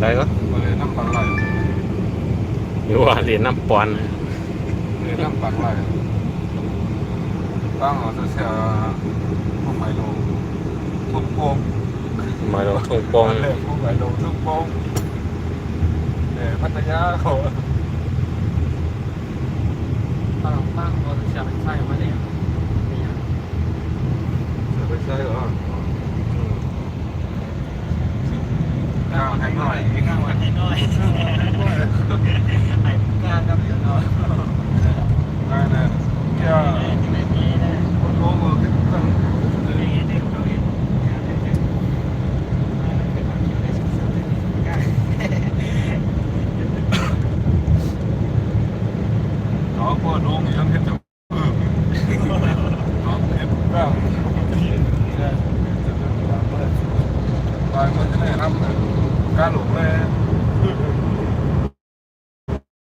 ก็เลยได้ก็มาเลยน้ำปังไหลหรือว่าเรียนน้ำปอนเลยน้ำปังไหลตั้งเอาจะเสียพวกไมโลทุกโป่งมาเราทุ่งปองเลยพวกไมโลทุกโป่งเออพัทยาเขาตอนตั้งเราจะใช้ใช้มาเนี่ยเนี่ย จะไปใช่เหรอ ก้าวให้หน่อยก้าวให้หน่อยไอ้ก้าวกับเดี๋ยวเนาะ ได้เลยแค่ ไม่มีนะ คนโลมือขึ้นตั้ง ไม่มีเด็กเราเอง น้องพ่อน้องยังเห็นจะเออน้องเห็นบ้าง ตายมันจะได้รับการหลงเลย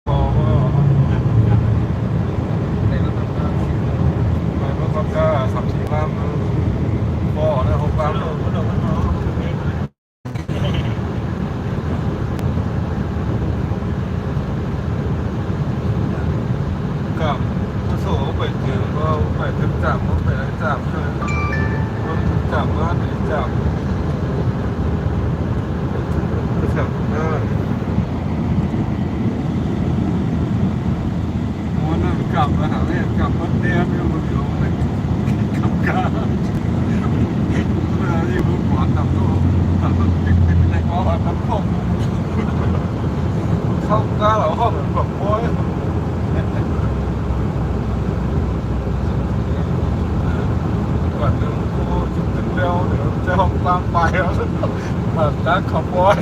พอว่าไปเมื่อก่อนก็สามสี่ล้านพอได้หกล้าน กับโซ่ไปเจอว่าไปถึงจับว่าไปไหนจับใช่ไหมว่าถึงจับว่าไหนจับก็จับได้วันนั้นก ลับมาหาแม่กลับมาเตี้ยไม่รู้อยู่ไหนกลับกันเมื่อที่ผมขอตับตัวตับตัวติดติดในคอตับข้เข้ากาเหล่าห้องแบบโอ้ยก่อนหนึ่งกูจุดถึงเร็วเดี๋ยวจะห้องตามไปแล้วแบบนักขับบอย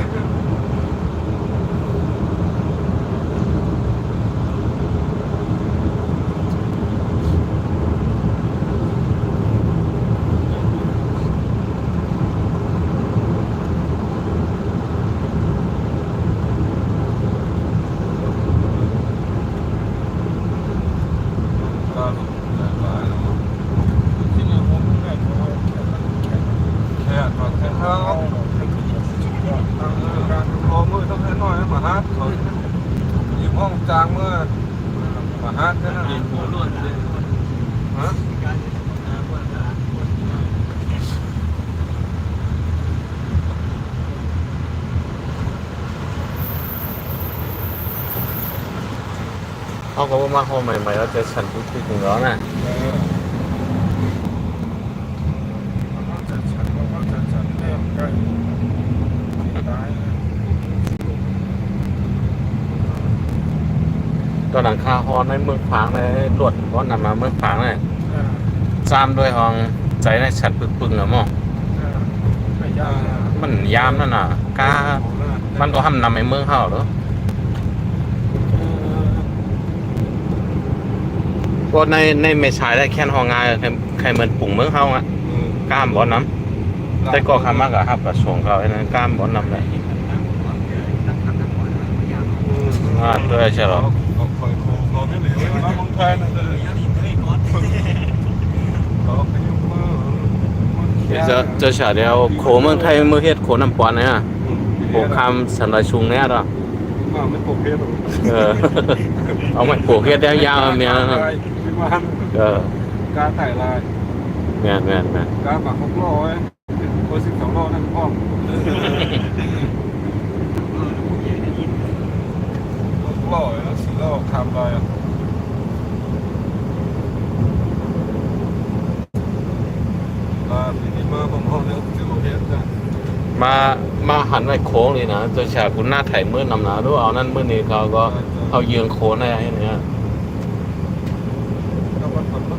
ก็หลายแล้วมั้งที่นี่ผมแค่แค่ก่อนแค่เท้าการโทรมือต้องให้น้อยมาฮัทเขาอยู่ห้องจางเมื่อมาฮัทแค่นั้น เรียนโคล้วนเลย ฮะ การนะว่าจะ เขาก็ว่ามาห้องใหม่ๆแล้วจะฉันทุกทีถึงแล้วนะเออจะฉันว่าจะฉันเต็มใกล้ตายตอนหลังคาฮอนในเมืองฟางเลยรวดก็นำมาเมืองฟางเลยซ้ำด้วยห้องใจในฉันปึกๆนะหมอไม่ยากมันยามนั่นน่ะกล้ามันก็ห้ามนำไอ้เมืองเขาเหรอ ก็ในในไม่ใช่ได้แค่นห้องงานใครใครเหมือนปุ่งเมืองเขาอะกล้ามบ่อน้ำแต่ก็คำมากอะครับกับส่งเขาไอ้นั้นกล้ามบ่อน้ำเลยอ่าตัวใช่หรอเขาคอยโคเขาไม่เหลือมาเมืองไทยนั่นเลยเขาไปยุ่งมือเดี๋ยวจะจะฉาเดียวโขเมืองไทยเมืองเฮ็ดโขน้ำปอนเนี่ยอะโขคำสันลายชุงเนี่ยหรอ มาไม่ปกเพชรเออ เอาไม่โขเฮ็ดยาวๆเมียนะไม่มาเออการถ่ายลายแม่นแม่นแม่นการหมักหกร้อยโอ้สิบสองร้อยนั่นพ่อหกร้อยแล้วสี่ร้อยทำไปลาปีนี้มาผมห้องเนี้ยสิบกว่าเพชรจ้ะมา มาหันไปโค้งเลยนะตัวฉากคุณหน้าไถ่มืดนำหนาด้วยเอานั่นมืดนี้เขาก็เอาเยืองโค้งได้ให้เนี่ยถ้าวันฝนมั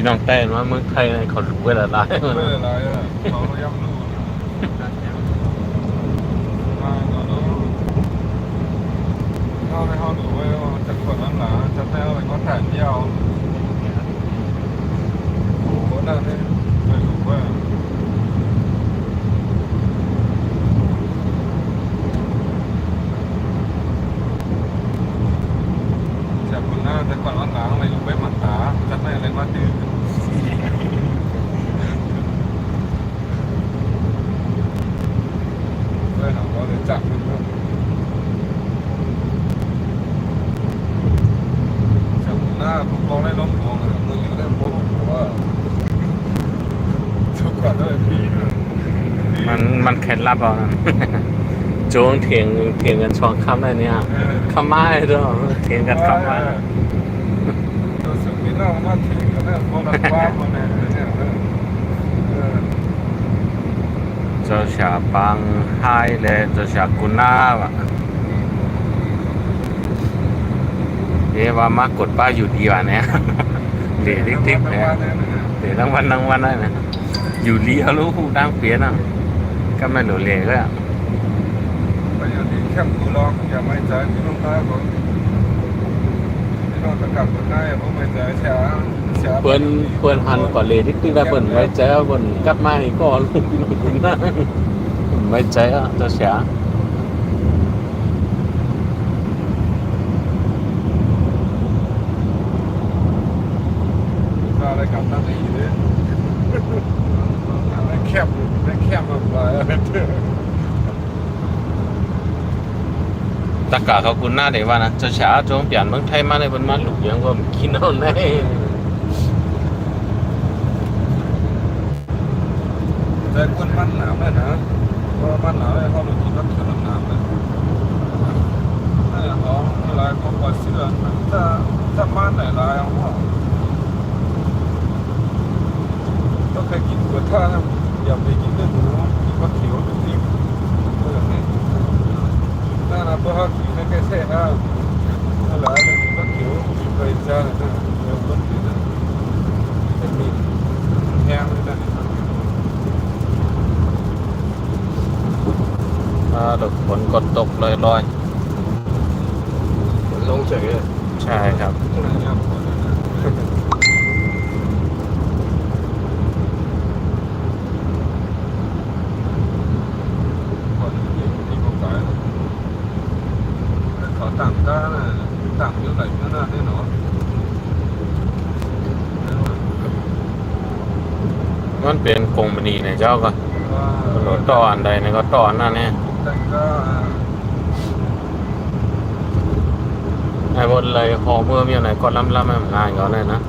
ี่น้องแต่ว่าเมืองไทยในเขาเวลาได้ไม่เป็นไรอะเขาย่ำรู้มาเนาะเข้าให้เขาดูไว้ว่าจะกดนั้นหนาจะแพ้อะไรก็แต่เดียวโอ้โหนั่นนี่ไม่รู้ว่าจะคนหน้าจะก่อนวันหลังอะไรรู้ไม่หมันตาจะไม่อะไรมาดื้อเพื่อน ของเราเลยจับมันด้วยจับหน้าผมมองได้ล้มลงเลยมือยู่ได้โป๊ะแต่ว่าทุกคนด้วยพี่มันมันเคล็ดลับอานะโจงเถียงเถียงกันช่องคำได้เนี่ยคำไม้ด้วยเถียงกันคำไม้รู้สึกมีน้องมาเถึงกันแล้วพวกเราคว้ามาเนี่ยเนี่ยเออ เจ้าชาปังไฮเลยเจ้าชากุนาวะเอว่ามากดป้าอยู่ดีว่ะเนี่ยเดี๋ยวติ๊กเนี่ยเดี๋ยวทั้งวันทั้งวันได้นะอยู่เลี้ยวรู้หูดังเปลี่ยนอะก็ไม่หลุดเลยก็ไปอยู่ที่แคมกูลองอย่าไม่ใจพี่น้องตาผมพี่น้องตะกับคนได้ผมไม่ใจแฉะแฉะ เพื่อนเพื่อนหันก่อนเลยที่ตึ้งได้เพื่อนไว้ใจว่าเพื่อนกลับมานี่ก็ลูกน้องคุณนะไว้ใจอะเจ้าเสียอะไรกับนั่นนี่เลยอะไรแคบไม่แคบมากเลยเด้อตะกาเขาคุณหน้าเดี๋ยวว่านะเจ้าเสียจงเปลี่ยนเมืองไทยมาในบนมาหลุกยังก็กินเอาแน่ แต่คนมันหนาวเลยนะเพราะมันหนาวเลยเขาดูที่รักษาหนาวเลยนั่นแหละเขาลายเขาปล่อ ฝนก็ตกลอยลงเฉยเลยๆใช่ครับเขาต่างกันนะต่างอยู่ไหนนั่นน่ะแน่นอนมันเป็นกงมณีเนี่ยเจ้าก็รถ ต่ออันใดเนี่ยก็ต่ออันนั้นเนี่ยแต่ก็ไอ้บนเลยคอเมื่อมีอะไรก็ล้ำล้ำๆให้มันง่ายก็เลยนะ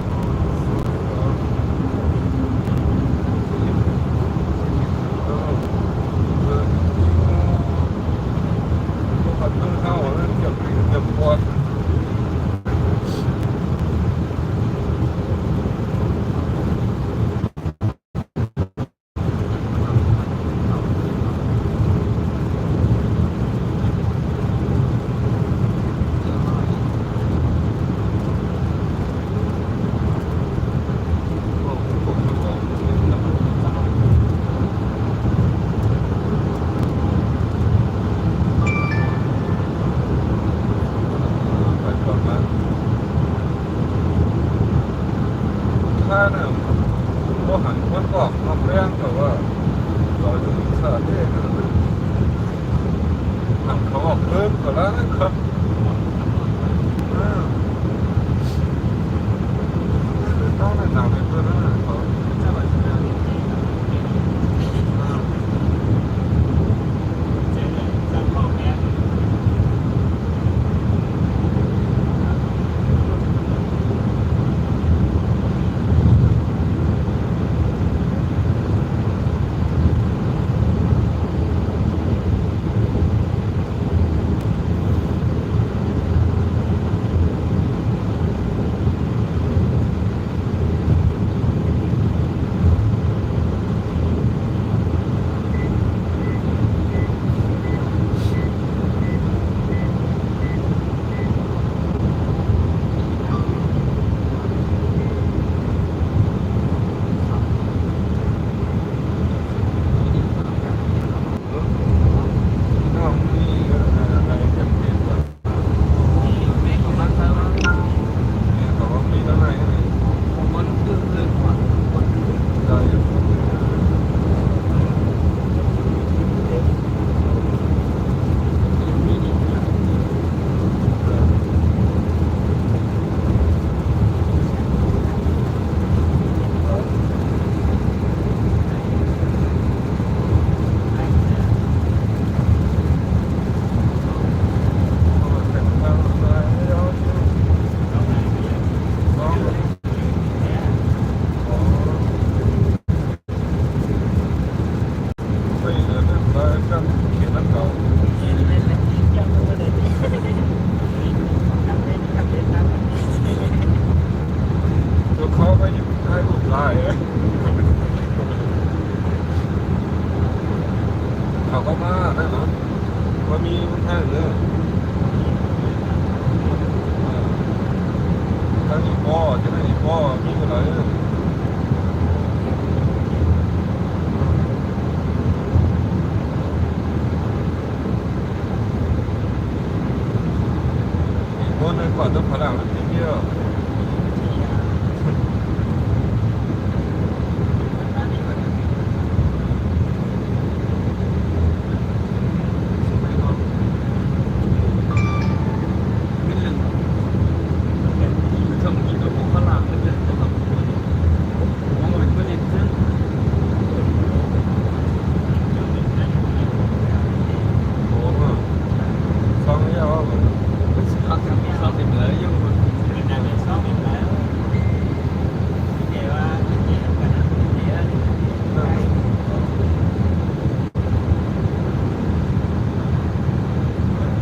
เข้ามาได้เหรอว่ามีมันให้เลยถ้ามีพ่อจะได้มีพ่อมีอะไรอีกคนนึงก่อนต้องพลังมันเยอะ โอ้โหสองยาวเลย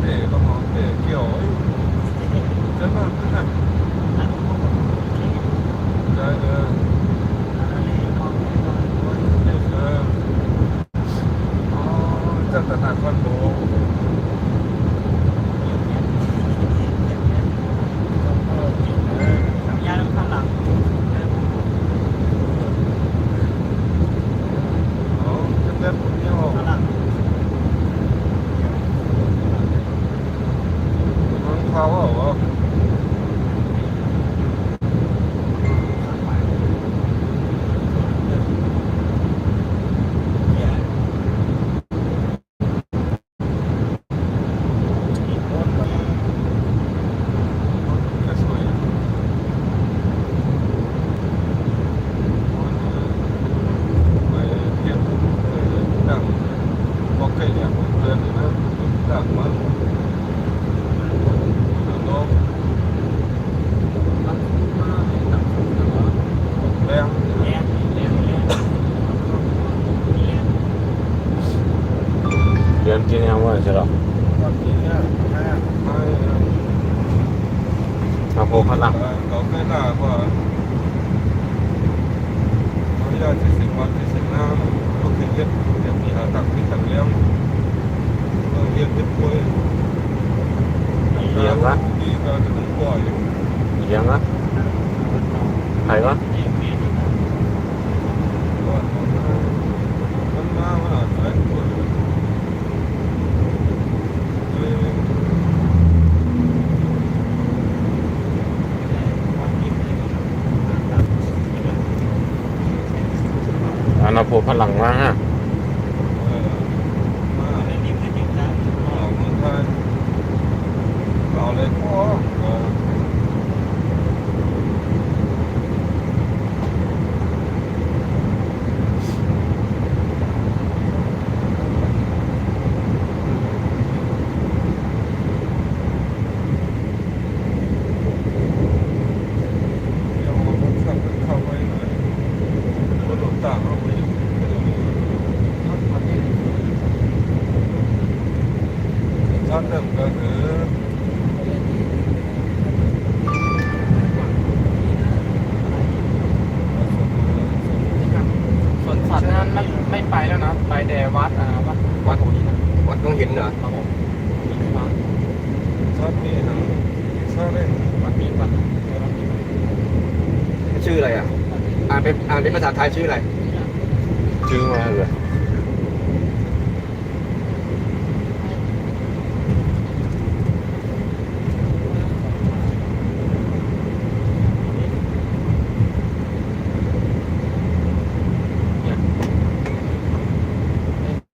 เด็กก็มองเด็กเกี่ยวจะมาได้เลยเอออ๋อ จัตนาคอนโดอ๋อจะเล่นคนเดียวมันเขาเหรอ ก็สวยไปเที่ยวดังบอกเคยเนี่ยเดินนะดังมากน้องแรง เรียนกินยังว่าใช่หรอ ไม่ มาโพพลัง เราเคยด่าว่า เขาอยากจะสิบวันที่สิบห้าก็คือเรียกเรียกมีหาตักที่ตักเลี้ยงเรียกเป็นป่วยดีก็จะต้องปล่อย เลี้ยงอะใครวะ มันมามันอาจจะปวดเลย อันนา โหพลังมากเอาเลยพ่อ เดี๋ยวเอาผมสั่งเข้าไว้หน่อยรถหลบต่างเอาไปชอบเดิมก็คือ สวนสัตว์นั้นไม่ไม่ไป แล้วนะไปแต่วัดอ่าวัดวัดโหนี่นะวัดต้องเห็นเหรอครับผมมีวัดชอบนี่นะชอบเล่นวัดมีวัดวัดมีชื่ออะไรอะ อ่านเป็นอ่านเป็นภาษาไทยชื่ออะไร ชื่อมาเลย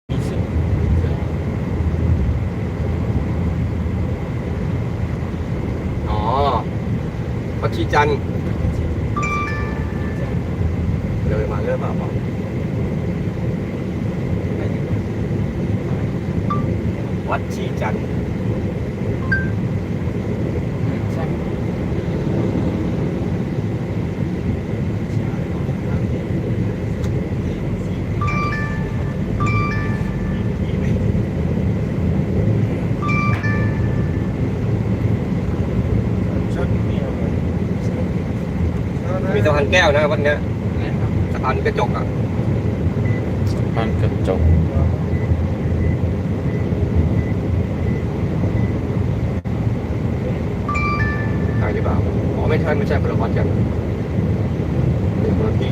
มีชื่อ อ๋อวัดชี จันทร์เลยมาเริ่มมาบอกวัดชีจันทร์ มีสะพานแก้วนะวันนี้ยสะพานกระจกอะสะพานกระจกใช่หรือเปล่าอ๋อไม่ใช่ไม่ใช่คนลวัดกันเป็นคนละที่